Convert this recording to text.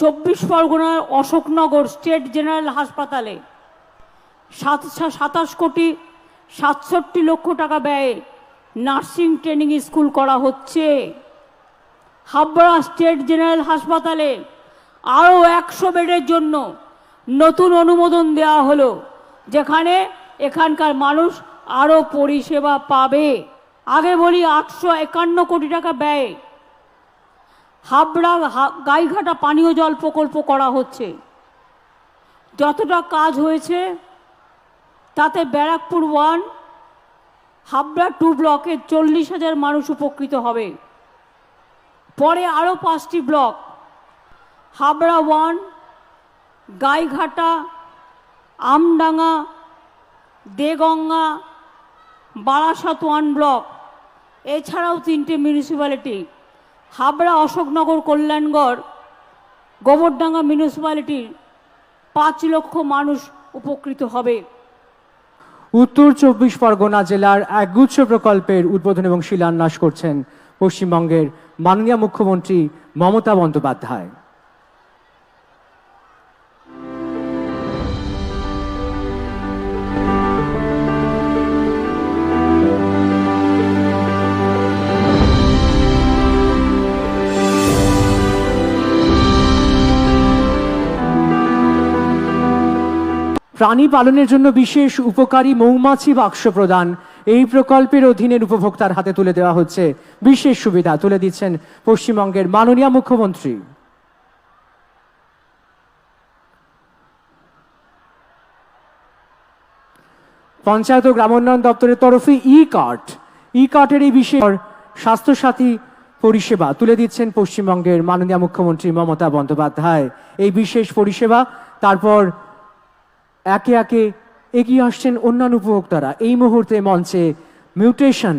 চব্বিশ পরগনার Ashoknagar state general হাসপাতালে সাত সাতাশ কোটি সাতষট্টি লক্ষ টাকা ব্যয়ে নার্সিং ট্রেনিং স্কুল করা হচ্ছে। হাবড়া স্টেট জেনারেল হাসপাতালে আরও একশো বেডের জন্য নতুন অনুমোদন দেওয়া হলো, যেখানে এখানকার মানুষ আরও পরিষেবা পাবে। আগে বলি আটশো একান্ন কোটি টাকা ব্যয় হাবড়া গাইঘাটা পানীয় জল প্রকল্প করা হচ্ছে। যতটা কাজ হয়েছে, তাতে ব্যারাকপুর ওয়ান, হাবড়া টু ব্লকে চল্লিশ হাজার মানুষ উপকৃত হবে। পরে আরও পাঁচটি block, Habra one, Gaighata, Amdanga, Deganga, Barasat one block, এছাড়াও তিনটে মিউনিসিপ্যালিটি হাবড়া অশোকনগর কল্যাণগড়, গোবরডাঙ্গা মিউনিসিপ্যালিটির পাঁচ লক্ষ মানুষ উপকৃত হবে। উত্তর চব্বিশ পরগনা জেলার একগুচ্ছ প্রকল্পের উদ্বোধন এবং শিলান্যাস করছেন পশ্চিমবঙ্গের মাননীয় মুখ্যমন্ত্রী মমতা বন্দ্যোপাধ্যায়। প্রাণী পালনের জন্য বিশেষ উপকারী মৌমাছি বাক্স প্রদান। এই প্রকল্পের অধীনের উপভোক্তার হাতে তুলে দেওয়া হচ্ছে। বিশেষ সুবিধা তুলে দিচ্ছেন পশ্চিমবঙ্গের মাননীয় মুখ্যমন্ত্রী। পঞ্চায়েত ও গ্রামোন্নয়ন দপ্তরের তরফে ই কার্ড ই কার্ডের এই বিশেষ স্বাস্থ্যসাথী পরিষেবা তুলে দিচ্ছেন পশ্চিমবঙ্গের মাননীয় মুখ্যমন্ত্রী মমতা বন্দ্যোপাধ্যায়। এই বিশেষ পরিষেবা, তারপর একে একে এগিয়ে আসছেন অন্যান্য উপভোক্তারা। এই মুহূর্তে মঞ্চে মিউটেশন